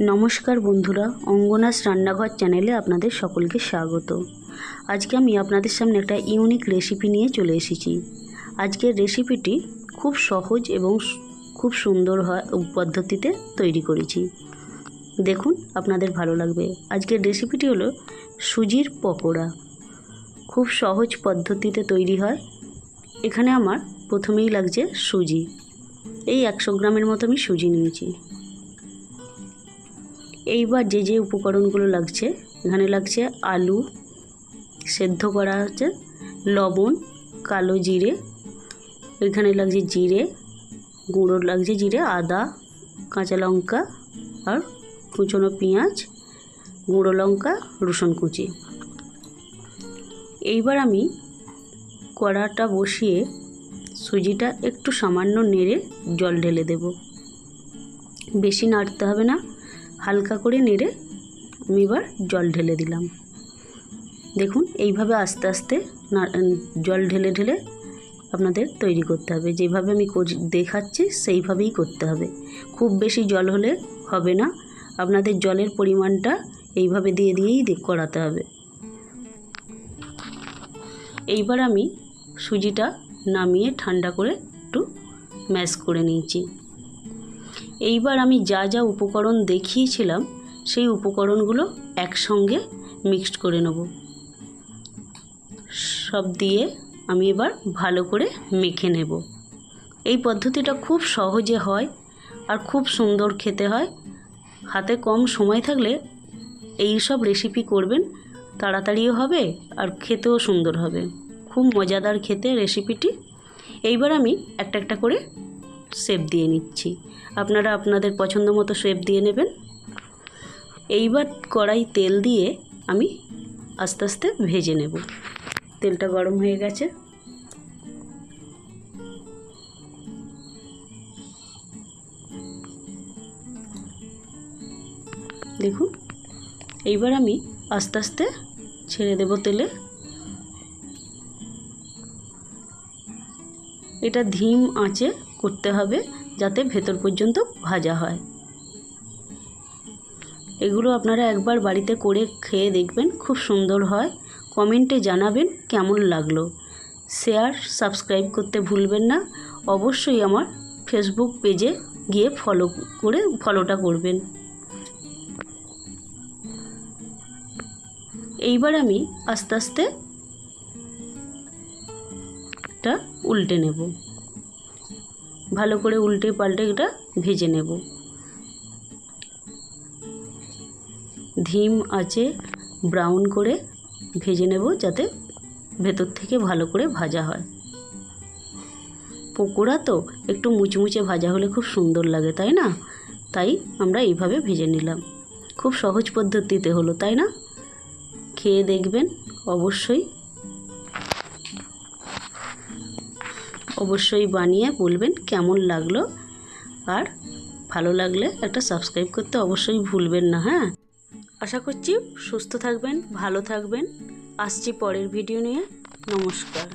নমস্কার বন্ধুরা, অঙ্গনাস রান্নাঘর চ্যানেলে আপনাদের সকলকে স্বাগত। আজকে আমি আপনাদের সামনে একটা ইউনিক রেসিপি নিয়ে চলে এসেছি। আজকের রেসিপিটি খুব সহজ এবং খুব সুন্দর হয়, পদ্ধতিতে তৈরি করেছি। দেখুন, আপনাদের ভালো লাগবে। আজকের রেসিপিটি হলো সুজির পকোড়া। খুব সহজ পদ্ধতিতে তৈরি হয়। এখানে আমার প্রথমেই লাগছে সুজি। এই একশো গ্রামের মতো আমি সুজি নিয়েছি। এইবার যে যে উপকরণগুলো লাগছে, এখানে লাগছে আলু, সেদ্ধ করা হচ্ছে লবণ, কালো জিরে, এখানে লাগছে জিরে, গুঁড়ো লাগছে জিরে, আদা, কাঁচা লঙ্কা আর কুচনো পেঁয়াজ, গুঁড়ো লঙ্কা, রসুন কুচি। এইবার আমি কড়াটা বসিয়ে সুজিটা একটু সামান্য নেড়ে জল ঢেলে দেব। বেশি নাড়তে হবে না। হালকা করে নেড়ে আমি এবার জল ঢেলে দিলাম। দেখুন, এইভাবে আস্তে আস্তে জল ঢেলে ঢেলে আপনাদের তৈরি করতে হবে। যেভাবে আমি দেখাচ্ছি সেইভাবেই করতে হবে। খুব বেশি জল হলে হবে না। আপনাদের জলের পরিমাণটা এইভাবে দিয়ে দিয়েই করাতে হবে। এইবার আমি সুজিটা নামিয়ে ঠান্ডা করে একটু ম্যাশ করে নিয়েছি। এইবার আমি যা যা উপকরণ দেখিয়েছিলাম, সেই উপকরণগুলো একসঙ্গে মিক্সড করে নেব। সব দিয়ে আমি এবার ভালো করে মেখে নেব। এই পদ্ধতিটা খুব সহজে হয় আর খুব সুন্দর খেতে হয়। হাতে কম সময় থাকলে এই সব রেসিপি করবেন, তাড়াতাড়িও হবে আর খেতেও সুন্দর হবে। খুব মজাদার খেতে রেসিপিটি এইবার আমি একটা একটা করে শেপ দিয়ে নিচ্ছি। আপনারা আপনাদের পছন্দ মতো শেপ দিয়ে নেবেন। এইবার কড়াই তেল দিয়ে আমি আস্তে আস্তে ভেজে নেব। তেলটা গরম হয়ে গেছে। দেখুন, এইবার আমি আস্তে আস্তে ছেড়ে দেব তেলে। এটা ধিম আঁচে করতে হবে যাতে ভেতর পর্যন্ত ভাজা হয়। এগুলো আপনারা একবার বাড়িতে করে খেয়ে দেখবেন, খুব সুন্দর হয়। কমেন্টে জানাবেন কেমন লাগল। শেয়ার, সাবস্ক্রাইব করতে ভুলবেন না। অবশ্যই আমার ফেসবুক পেজে গিয়ে ফলো করে ফলোটা করবেন। এইবার আমি আস্তে আস্তে উল্টে নেব। ভালো করে উল্টে পাল্টে এটা ভেজে নেব। ধিম আছে, ব্রাউন করে ভেজে নেব যাতে ভেতর থেকে ভালো করে ভাজা হয়। পকোড়া তো একটু মুচমুচে ভাজা হলে খুব সুন্দর লাগে, তাই না? তাই আমরা এইভাবে ভেজে নিলাম। খুব সহজ পদ্ধতিতে হলো, তাই না? খেয়ে দেখবেন, অবশ্যই অবশ্যই বানিয়ে বলবেন কেমন লাগল। আর ভালো লাগলে একটা সাবস্ক্রাইব করতে অবশ্যই ভুলবেন না হ্যাঁ? আশা করছি সুস্থ থাকবেন, ভালো থাকবেন। আসছি পরের ভিডিও নিয়ে। নমস্কার।